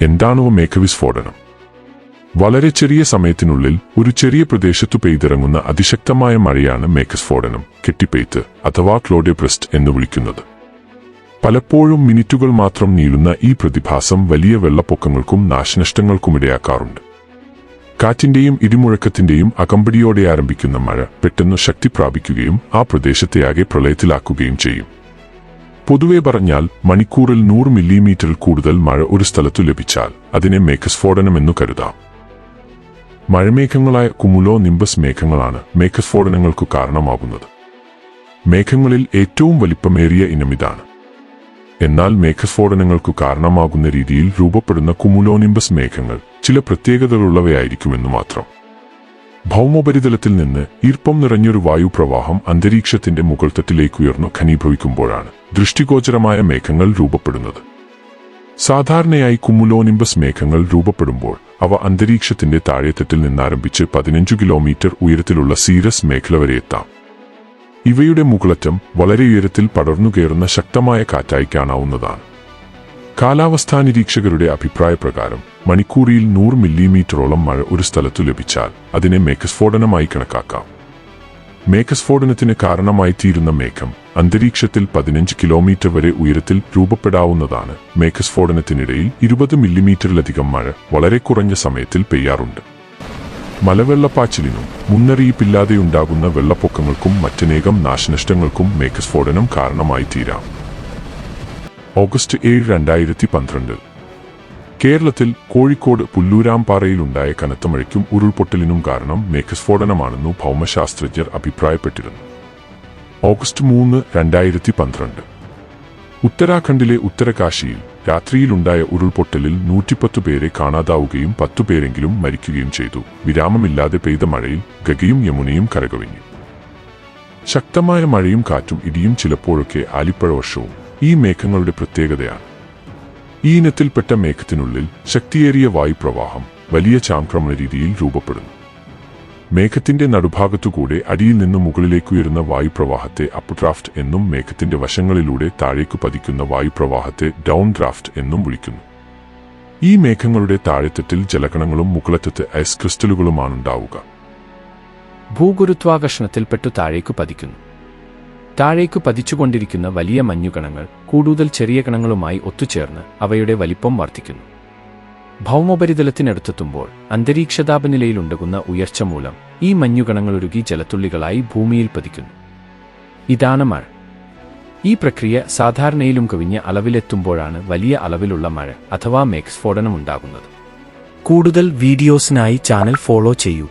എന്താണോ മേഘവിസ്ഫോടനം വളരെ ചെറിയ സമയത്തിനുള്ളിൽ ഒരു ചെറിയ പ്രദേശത്തു പെയ്തിറങ്ങുന്ന അതിശക്തമായ മഴയാണ് മേഘസ്ഫോടനം കെട്ടിപ്പെയ്ത്ത് അഥവാ ക്ലോഡെബ്രസ്റ്റ് എന്ന് വിളിക്കുന്നത്. പലപ്പോഴും മിനിറ്റുകൾ മാത്രം നീളുന്ന ഈ പ്രതിഭാസം വലിയ വെള്ളപ്പൊക്കങ്ങൾക്കും നാശനഷ്ടങ്ങൾക്കുമിടയാക്കാറുണ്ട്. കാറ്റിന്റെയും ഇടിമുഴക്കത്തിന്റെയും അകമ്പടിയോടെ ആരംഭിക്കുന്ന മഴ പെട്ടെന്ന് ശക്തി പ്രാപിക്കുകയും ആ പ്രദേശത്തെയാകെ പ്രളയത്തിലാക്കുകയും ചെയ്യും. പൊതുവെ പറഞ്ഞാൽ മണിക്കൂറിൽ നൂറ് മില്ലിമീറ്ററിൽ കൂടുതൽ മഴ ഒരു സ്ഥലത്തു ലഭിച്ചാൽ അതിനെ മേഘസ്ഫോടനമെന്നു കരുതാം. മഴമേഘങ്ങളായ കുമുലോ നിംബസ് മേഘങ്ങളാണ് മേഘസ്ഫോടനങ്ങൾക്കു കാരണമാകുന്നത് മേഘങ്ങളിൽ ഏറ്റവും വലിപ്പമേറിയ ഇനമിതാണ് എന്നാൽ മേഘസ്ഫോടനങ്ങൾക്കു കാരണമാകുന്ന രീതിയിൽ രൂപപ്പെടുന്ന കുമുലോനിംബസ് മേഘങ്ങൾ ചില പ്രത്യേകതകളുള്ളവയായിരിക്കുമെന്നു മാത്രം. ഭൗമോപരിതലത്തിൽ നിന്ന് ഈർപ്പം നിറഞ്ഞൊരു വായുപ്രവാഹം അന്തരീക്ഷത്തിന്റെ മുകൾത്തട്ടിലേക്കുയർന്നു ഖനീഭവിക്കുമ്പോഴാണ് ദൃഷ്ടിഗോചരമായ മേഘങ്ങൾ രൂപപ്പെടുന്നത്. സാധാരണയായി കുമുലോനിംബസ് മേഘങ്ങൾ രൂപപ്പെടുമ്പോൾ അവ അന്തരീക്ഷത്തിന്റെ താഴെത്തട്ടിൽ നിന്നാരംഭിച്ച് പതിനഞ്ചു കിലോമീറ്റർ ഉയരത്തിലുള്ള സീരസ് മേഖല വരെ എത്താം. ഇവയുടെ മുകളറ്റം വളരെ ഉയരത്തിൽ പടർന്നു കയറുന്ന ശക്തമായ കാറ്റായി കാണാവുന്നതാണ് കാലാവസ്ഥാ നിരീക്ഷകരുടെ അഭിപ്രായപ്രകാരം മണിക്കൂറിൽ നൂറ് മില്ലിമീറ്ററോളം മഴ ഒരു സ്ഥലത്തു ലഭിച്ചാൽ അതിനെ മേഘസ്ഫോടനമായി കണക്കാക്കാം. മേഘസ്ഫോടനത്തിന് കാരണമായി തീരുന്ന മേഘം അന്തരീക്ഷത്തിൽ പതിനഞ്ച് കിലോമീറ്റർ വരെ ഉയരത്തിൽ രൂപപ്പെടാവുന്നതാണ്. മേഘസ്ഫോടനത്തിനിടയിൽ ഇരുപത് മില്ലിമീറ്ററിലധികം മഴ വളരെ കുറഞ്ഞ സമയത്തിൽ പെയ്യാറുണ്ട്. മലവെള്ളപ്പാച്ചിലിനും മുന്നറിയിപ്പില്ലാതെയുണ്ടാകുന്ന വെള്ളപ്പൊക്കങ്ങൾക്കും മറ്റനേകം നാശനഷ്ടങ്ങൾക്കും മേഘസ്ഫോടനം കാരണമായി തീരാം. ഓഗസ്റ്റ് ഏഴ് രണ്ടായിരത്തി പന്ത്രണ്ട്. കേരളത്തിൽ കോഴിക്കോട് പുല്ലൂരാംപാറയിലുണ്ടായ കനത്ത മഴയ്ക്കും ഉരുൾപൊട്ടലിനും കാരണം മേഘസ്ഫോടനമാണെന്നു ഭൗമശാസ്ത്രജ്ഞർ അഭിപ്രായപ്പെട്ടിരുന്നു. ഓഗസ്റ്റ് മൂന്ന് രണ്ടായിരത്തി പന്ത്രണ്ട്. ഉത്തരാഖണ്ഡിലെ ഉത്തരകാശിയിൽ രാത്രിയിലുണ്ടായ ഉരുൾപൊട്ടലിൽ നൂറ്റിപ്പത്തു പേരെ കാണാതാവുകയും പത്തുപേരെങ്കിലും മരിക്കുകയും ചെയ്തു. വിരാമമില്ലാതെ പെയ്ത മഴയിൽ ഗഗയും യമുനയും കരകവിഞ്ഞു. ശക്തമായ മഴയും കാറ്റും ഇടിയും ചിലപ്പോഴൊക്കെ ആലിപ്പഴവർഷവും ഈ മേഘങ്ങളുടെ പ്രത്യേകതയാണ്. ഈ ഇനത്തിൽപ്പെട്ട മേഘത്തിനുള്ളിൽ ശക്തിയേറിയ വായുപ്രവാഹം വലിയ ചാംക്രമണ രീതിയിൽ രൂപപ്പെടുന്നു. മേഘത്തിന്റെ നടുഭാഗത്തുകൂടെ അടിയിൽ നിന്ന് മുകളിലേക്കുയരുന്ന വായുപ്രവാഹത്തെ അപ്പ് ഡ്രാഫ്റ്റ് എന്നും മേഘത്തിന്റെ വശങ്ങളിലൂടെ താഴേക്ക് പതിക്കുന്ന വായുപ്രവാഹത്തെ ഡൗൺ ഡ്രാഫ്റ്റ് എന്നും വിളിക്കുന്നു. ഈ മേഘങ്ങളുടെ താഴെത്തട്ടിൽ ജലകണങ്ങളും മുകളറ്റത്ത് ഐസ് ക്രിസ്റ്റലുകളുമാണുണ്ടാവുക ഭൂഗുരുത്വാകർഷണത്തിൽപ്പെട്ടു താഴേക്ക് പതിക്കുന്നു. താഴേക്കു പതിച്ചുകൊണ്ടിരിക്കുന്ന വലിയ മഞ്ഞുകണങ്ങൾ കൂടുതൽ ചെറിയ കണങ്ങളുമായി ഒത്തുചേർന്ന് അവയുടെ വലിപ്പം വർദ്ധിക്കുന്നു. ഭൗമോപരിതലത്തിനടുത്തെത്തുമ്പോൾ അന്തരീക്ഷതാപനിലയിലുണ്ടാകുന്ന ഉയർച്ച മൂലം ഈ മഞ്ഞുകണങ്ങളുരുകി ജലത്തുള്ളികളായി ഭൂമിയിൽ പതിക്കുന്നു. ഇതാണ് മഴ. ഈ പ്രക്രിയ സാധാരണയിലും കവിഞ്ഞ അളവിലെത്തുമ്പോഴാണ് വലിയ അളവിലുള്ള മഴ അഥവാ മേഘസ്ഫോടനം ഉണ്ടാകുന്നത് കൂടുതൽ വീഡിയോസിനായി ചാനൽ ഫോളോ ചെയ്യൂ.